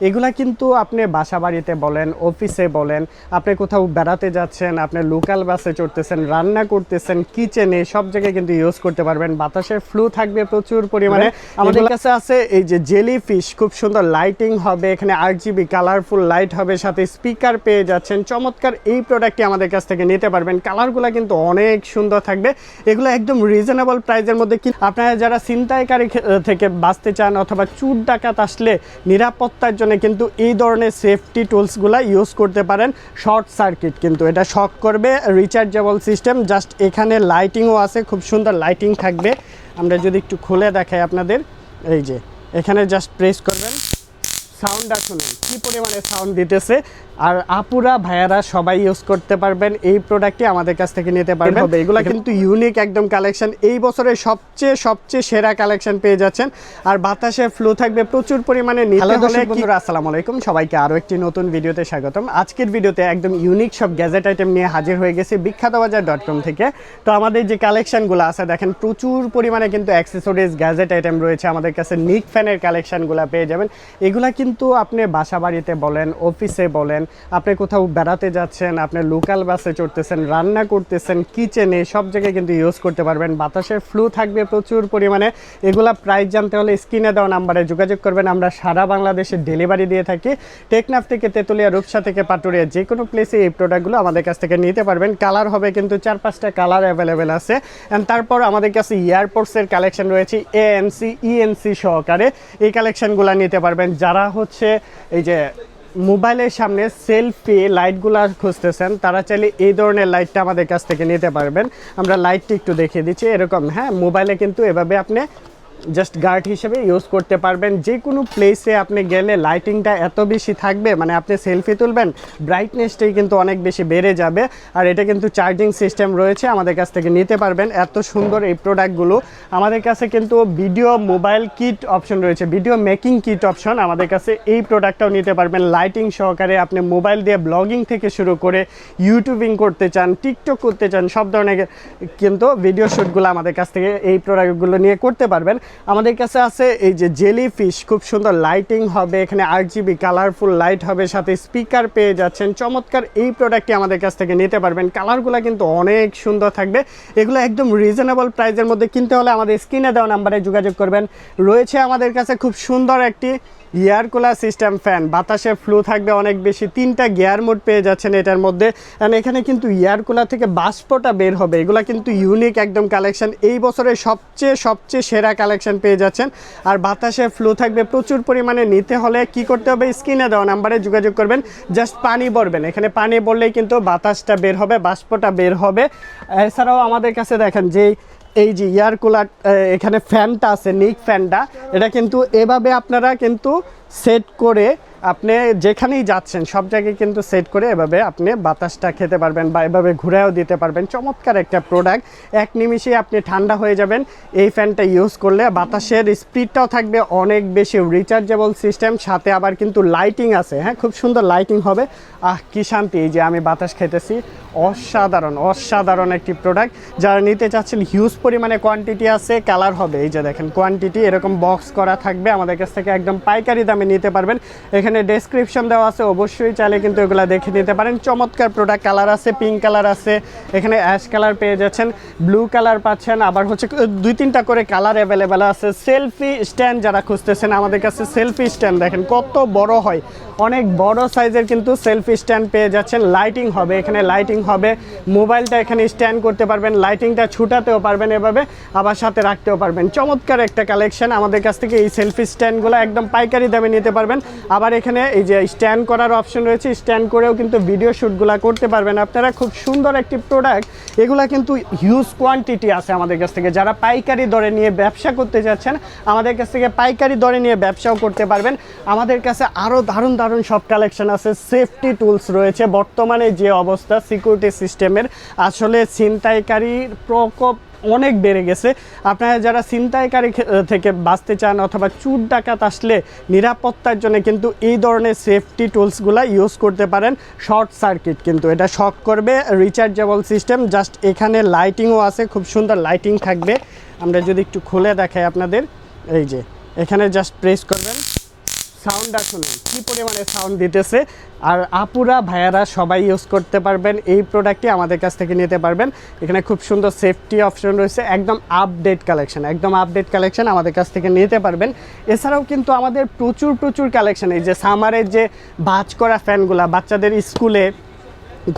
এগুলা কিন্তু আপনি বাসা বাড়িতে বলেন অফিসে বলেন আপনি কোথাও বেড়াতে যাচ্ছেন আপনি লোকাল বাসে চড়তেছেন রান্না করতেছেন কিচেনে সব জায়গায় কিন্তু ইউজ করতে পারবেন। বাতাসের ফ্লু থাকবে প্রচুর পরিমাণে। আমাদের কাছে আছে এই যে জেলি ফিশ খুব সুন্দর লাইটিং হবে এখানে আট জিবি কালারফুল লাইট হবে সাথে স্পিকার পেয়ে যাচ্ছেন। চমৎকার এই প্রোডাক্টটি আমাদের কাছ থেকে নিতে পারবেন। কালারগুলো কিন্তু অনেক সুন্দর থাকবে। এগুলো একদম রিজনেবল প্রাইসের মধ্যে কি আপনারা যারা ছিনতাইকারী থেকে বাঁচতে চান অথবা চুর ডাকাত আসলে নিরাপত্তার জন্য কিন্তু এই ধরনের সেফটি টুলসগুলো ইউজ করতে পারেন। শর্ট সার্কিট কিন্তু এটা শক করবে রিচার্জেবল সিস্টেম জাস্ট এখানে লাইটিংও আছে, খুব সুন্দর লাইটিং থাকবে। আমরা যদি একটু খুলে দেখাই আপনাদের, এই যে, এখানে জাস্ট প্রেস করবেন। সাউন্ডটা শুনুন কি পরিমাণে সাউন্ড দিতেছে? আর আপুরা ভাইয়ারা সবাই ইউজ করতে পারবেন এই প্রোডাক্টটি আমাদের কাছ থেকে নিতে পারবেন। হবে এগুলো কিন্তু ইউনিক একদম কালেকশন এই বছরের সবচেয়ে সবচেয়ে সেরা কালেকশন পেয়ে যাচ্ছেন। আর বাতাসে ফ্লো থাকবে প্রচুর পরিমাণে বন্ধুরা আসসালামু আলাইকুম। সবাইকে আরও একটি নতুন ভিডিওতে স্বাগতম। আজকের ভিডিওতে একদম ইউনিক সব গ্যাজেট আইটেম নিয়ে হাজির হয়ে গেছি বিখ্যাত বাজার ডট কম থেকে। তো আমাদের যে কালেকশনগুলো আছে দেখেন প্রচুর পরিমাণে কিন্তু অ্যাক্সেসরিজ গ্যাজেট আইটেম রয়েছে আমাদের কাছে। নিক ফ্যানের কালেকশনগুলো পেয়ে যাবেন। এগুলা কিন্তু আপনি বাসা বাড়িতে বলেন, অফিসে বলেন, আপনি কোথাও বেড়াতে যাচ্ছেন, আপনি লোকাল বাসে চড়তেছেন, রান্না করতেছেন কিচেনে সব জায়গায় কিন্তু ইউজ করতে পারবেন। বাতাসের ফ্লু থাকবে প্রচুর পরিমাণে। এগুলা প্রাইস জানতে হলে স্ক্রিনে দেওয়া নাম্বারে যোগাযোগ করবেন। আমরা সারা বাংলাদেশে ডেলিভারি দিয়ে থাকি। টেকনাফ থেকে তেতুলিয়া, রূপসা থেকে পাটুরিয়া, যে কোনো প্লেসে এই প্রোডাক্টগুলো আমাদের কাছ থেকে নিতে পারবেন। কালার হবে কিন্তু চার পাঁচটা কালার অ্যাভেলেবেল আছে। অ্যান্ড তারপর আমাদের কাছে এয়ারপোর্টসের কালেকশন রয়েছে। এএনসি ইএনসি E সহকারে এই কালেকশনগুলো নিতে পারবেন। যারা হচ্ছে এই যে মোবাইলের সামনে সেলফি লাইটগুলো খুঁজতেছেন, তারা চাইলে এই ধরনের লাইটটা আমাদের কাছ থেকে নিতে পারবেন। আমরা লাইটটি একটু দেখিয়ে দিচ্ছি, এরকম হ্যাঁ মোবাইলে কিন্তু এভাবে আপনি জাস্ট গার্ড হিসেবে ইউজ করতে পারবেন। যে কোনো প্লেসে আপনি গেলে লাইটিংটা এত বেশি থাকবে মানে আপনি সেলফি তুলবেন ব্রাইটনেসটাই কিন্তু অনেক বেশি বেড়ে যাবে। আর এটা কিন্তু চার্জিং সিস্টেম রয়েছে, আমাদের কাছ থেকে নিতে পারবেন। এত সুন্দর এই প্রোডাক্টগুলো আমাদের কাছে কিন্তু ভিডিও মোবাইল কিট অপশন রয়েছে ভিডিও মেকিং কিট অপশন আমাদের কাছে এই প্রোডাক্টটাও নিতে পারবেন। লাইটিং সহকারে আপনি মোবাইল দিয়ে ব্লগিং থেকে শুরু করে ইউটিউবিং করতে চান টিকটক করতে চান, সব ধরনের কিন্তু ভিডিও শ্যুটগুলো আমাদের কাছ থেকে এই প্রোডাক্টগুলো নিয়ে করতে পারবেন। আমাদের কাছে আছে এই যে জেলি ফিশ, খুব সুন্দর লাইটিং হবে, এখানে আট জিবি কালারফুল লাইট হবে, সাথে স্পিকার পেয়ে যাচ্ছেন। চমৎকার এই প্রোডাক্টটি আমাদের কাছ থেকে নিতে পারবেন। কালারগুলো কিন্তু অনেক সুন্দর থাকবে। এগুলো একদম রিজনেবল প্রাইসের মধ্যে কিনতে হলে আমাদের স্ক্রিনে দেওয়া নাম্বারে যোগাযোগ করবেন। রয়েছে আমাদের কাছে খুব সুন্দর একটি এয়ার কুলার সিস্টেম ফ্যান বাতাসে ফ্লু থাকবে অনেক বেশি। তিনটা গিয়ার মোড পেয়ে যাচ্ছেন এটার মধ্যে। And এখানে কিন্তু এয়ার কুলার থেকে বাষ্পটা বের হবে। এগুলো কিন্তু ইউনিক একদম কালেকশন এই বছরের সবচেয়ে সবচেয়ে সেরা কালেকশন পেয়ে যাচ্ছেন। আর বাতাসে ফ্লু থাকবে প্রচুর পরিমাণে। নিতে হলে কি করতে হবে? স্ক্রিনে দেওয়া নাম্বারে যোগাযোগ করবেন। জাস্ট পানি ভরবেন এখানে পানি বললেই কিন্তু বাতাসটা বের হবে, বাষ্পটা বের হবে। এছাড়াও আমাদের কাছে দেখেন যে এই যে এয়ার কুলার এখানে ফ্যানটা আছে, নিক ফ্যানটা এটা কিন্তু এভাবে আপনারা কিন্তু সেট করে আপনি যেখানেই যাচ্ছেন, সব জায়গায় কিন্তু সেট করে এভাবে আপনি বাতাসটা খেতে পারবেন বা এভাবে ঘুরেও দিতে পারবেন। চমৎকার একটা প্রোডাক্ট এক নিমিষেই আপনি ঠান্ডা হয়ে যাবেন। এই ফ্যানটা ইউজ করলে বাতাসের স্পিডটাও থাকবে, অনেক বেশি রিচার্জেবল সিস্টেম সাথে আবার কিন্তু লাইটিং আছে। হ্যাঁ খুব সুন্দর লাইটিং হবে। আহ, কি শান্তি এই যে আমি বাতাস খেতেছি। অসাধারণ অসাধারণ একটি প্রোডাক্ট যারা নিতে চাচ্ছেন হিউজ পরিমাণে কোয়ান্টিটি আছে কালার হবে। এই যে দেখেন কোয়ান্টিটি এরকম বক্স করা থাকবে। আমাদের কাছ থেকে একদম পাইকারি দামে নিতে পারবেন। এখানে ডেসক্রিপশন দেওয়া আছে, অবশ্যই চাইলে কিন্তু এগুলো দেখে নিতে পারেন। চমৎকার প্রোডাক্ট কালার আছে পিঙ্ক কালার আছে, এখানে অ্যাশ কালার পেয়ে যাচ্ছেন ব্লু কালার পাচ্ছেন, আবার হচ্ছে দুই তিনটা করে কালার অ্যাভেলেবেল আছে। সেলফি স্ট্যান্ড যারা খুঁজতেছেন, আমাদের কাছে সেলফি স্ট্যান্ড দেখেন, কত বড় হয়। অনেক বড় সাইজের কিন্তু সেলফি স্ট্যান্ড পেয়ে যাচ্ছেন। লাইটিং হবে, এখানে লাইটিং হবে। মোবাইলটা এখানে স্ট্যান্ড করতে পারবেন লাইটিংটা ছুটাতেও পারবেন এভাবে, আবার সাথে রাখতেও পারবেন। চমৎকার একটা কালেকশন আমাদের কাছ থেকে এই সেলফি স্ট্যান্ডগুলো একদম পাইকারি দামে নিতে পারবেন। আবার এখানে এই যে স্ট্যান্ড করার অপশন রয়েছে স্ট্যান্ড করেও কিন্তু ভিডিও শ্যুটগুলো করতে পারবেন। আপনারা খুব সুন্দর একটি প্রোডাক্ট এগুলা কিন্তু হিউজ কোয়ান্টিটি আছে আমাদের কাছ থেকে। যারা পাইকারি দরে নিয়ে ব্যবসা করতে যাচ্ছেন, আমাদের কাছ থেকে পাইকারি দরে নিয়ে ব্যবসাও করতে পারবেন। আমাদের কাছে আরও দারুণ দারুণ সব কালেকশন আছে। সেফটি টুলস রয়েছে। বর্তমানে যে অবস্থা সিকিউরিটি সিস্টেমের আসলে ছিনতাইকারীর প্রকোপ অনেক বেড়ে গেছে। আপনারা যারা ছিনতাইকারী থেকে বাঁচতে চান অথবা চুর ডাকাত আসলে নিরাপত্তার জন্য কিন্তু এই ধরনের সেফটি টুলসগুলো ইউজ করতে পারেন। শর্ট সার্কিট কিন্তু এটা শক করবে রিচার্জেবল সিস্টেম জাস্ট এখানে লাইটিংও আছে, খুব সুন্দর লাইটিং থাকবে। আমরা যদি একটু খুলে দেখাই আপনাদের, এই যে, এখানে জাস্ট প্রেস করবেন। সাউন্ডটা শুনুন। কি পরিমাণে সাউন্ড দিতেছে? আর আপুরা, ভাইয়ারা সবাই ইউজ করতে পারবেন এই প্রোডাক্টটি আমাদের কাছ থেকে নিতে পারবেন। এখানে খুব সুন্দর সেফটি অপশন রয়েছে, একদম আপডেট কালেকশন একদম আপডেট কালেকশন আমাদের কাছ থেকে নিতে পারবেন। এছাড়াও কিন্তু আমাদের প্রচুর প্রচুর কালেকশন এই যে সামারের যে বাজ করা ফ্যানগুলা বাচ্চাদের স্কুলে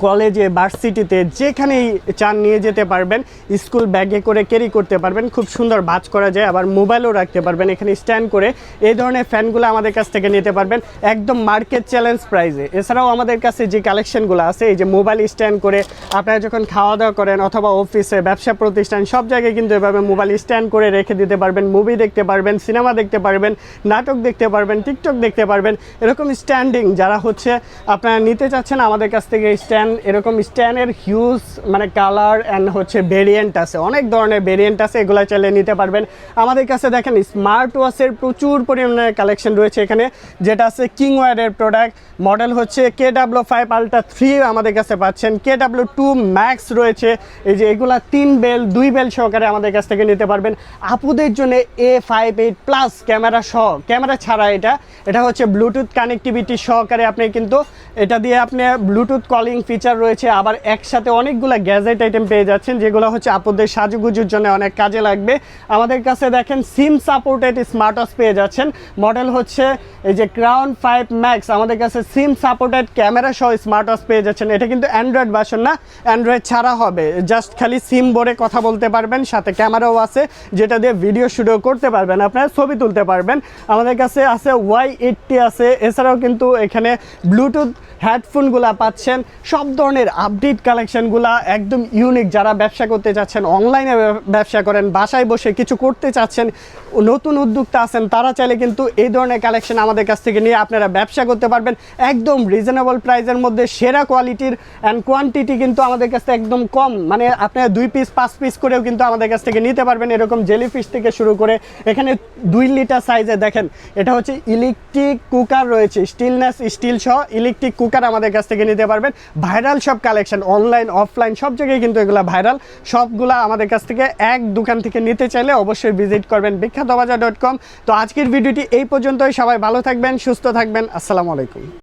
কলেজে, ভার্সিটিতে যেখানেই চান নিয়ে যেতে পারবেন, স্কুল ব্যাগে করে ক্যারি করতে পারবেন, খুব সুন্দর বাজ করা যায়, আবার মোবাইলও রাখতে পারবেন, এখানে স্ট্যান্ড করে এই ধরনের ফ্যানগুলো আমাদের কাছ থেকে নিতে পারবেন, একদম মার্কেট চ্যালেঞ্জ প্রাইজে এছাড়াও আমাদের কাছে যে কালেকশনগুলো আছে, এই যে মোবাইল স্ট্যান্ড করে আপনারা যখন খাওয়া দাওয়া করেন অথবা অফিসে, ব্যবসা প্রতিষ্ঠান, সব জায়গায় কিন্তু এভাবে মোবাইল স্ট্যান্ড করে রেখে দিতে পারবেন, মুভি দেখতে পারবেন, সিনেমা দেখতে পারবেন, নাটক দেখতে পারবেন, টিকটক দেখতে পারবেন, এরকম স্ট্যান্ডিং যারা হচ্ছে, আপনারা নিতে চাচ্ছেন, আমাদের কাছ থেকে স্ট্যান্ড এরকম স্ট্যান্ডের হিউজ মানে কালার অ্যান্ড হচ্ছে ভেরিয়েন্ট আছে। অনেক ধরনের ভেরিয়েন্ট আছে, এগুলো চাইলে নিতে পারবেন। আমাদের কাছে দেখেন স্মার্ট ওয়াচের প্রচুর পরিমাণে কালেকশন রয়েছে এখানে, যেটা আছে কিংওয়ারের প্রোডাক্ট মডেল হচ্ছে K W five ultra three আমাদের কাছে পাচ্ছেন। কে ডাব্লিউ টু ম্যাক্স রয়েছে। এই যে এগুলা তিন বেল দুই বেল সহকারে আমাদের কাছ থেকে নিতে পারবেন। আপুদের জন্য A five eight plus camera সহ ক্যামেরা ছাড়া এটা। এটা হচ্ছে ব্লুটুথ কানেক্টিভিটি সহকারে আপনি কিন্তু, এটা দিয়ে আপনি ব্লুটুথ কলিং ফিচার রয়েছে, আবার একসাথে অনেকগুলো গ্যাজেট আইটেম পেয়ে যাচ্ছেন, যেগুলো হচ্ছে আপুদের সাজুগুজুর জন্য অনেক কাজে লাগবে। আমাদের কাছে দেখেন সিম সাপোর্টেড স্মার্ট ওয়াচ পেয়ে যাচ্ছেন। মডেল হচ্ছে এই যে ক্রাউন ফাইভ ম্যাক্স আমাদের কাছে সিম সাপোর্টেড ক্যামেরা সহ স্মার্ট ওয়াচ পেয়ে যাচ্ছেন। এটা কিন্তু অ্যান্ড্রয়েড ভার্সন না অ্যান্ড্রয়েড ছাড়া হবে। জাস্ট খালি সিম বোর্ডে কথা বলতে পারবেন, সাথে ক্যামেরাও আছে, যেটা দিয়ে ভিডিও শুটও করতে পারবেন, আপনারা ছবি তুলতে পারবেন। আমাদের কাছে আছে ওয়াই এইটটি আছে, এছাড়াও কিন্তু এখানে ব্লুটুথ হেডফোনগুলো পাচ্ছেন। সব ধরনের আপডেট কালেকশনগুলা একদম ইউনিক যারা ব্যবসা করতে চাচ্ছেন অনলাইনে ব্যবসা করেন, বাসায় বসে কিছু করতে চাচ্ছেন, নতুন উদ্যোক্তা আছেন, তারা চাইলে কিন্তু এই ধরনের কালেকশন আমাদের কাছ থেকে নিয়ে আপনারা ব্যবসা করতে পারবেন। একদম রিজনেবল প্রাইসের মধ্যে সেরা কোয়ালিটির অ্যান্ড কোয়ান্টিটি কিন্তু আমাদের কাছে একদম কম। মানে আপনারা দুই পিস পাঁচ পিস করেও কিন্তু আমাদের কাছ থেকে নিতে পারবেন এরকম জেলিফিশ থেকে শুরু করে। এখানে দুই লিটার সাইজে দেখেন, এটা হচ্ছে ইলেকট্রিক কুকার রয়েছে স্টিলনেস স্টিল সহ ইলেকট্রিক কুকার আমাদের কাছ থেকে নিতে পারবেন। ভাইরাল সব কালেকশন অনলাইন অফলাইন সব জায়গায় কিন্তু এগুলো ভাইরাল। সবগুলা আমাদের কাছ থেকে এক দোকান থেকে নিতে চাইলে অবশ্যই ভিজিট করবেন বিখ্যাত বাজার ডট কম তো আজকের ভিডিওটি এই পর্যন্তই। সবাই ভালো থাকবেন, সুস্থ থাকবেন। আসসালামু আলাইকুম।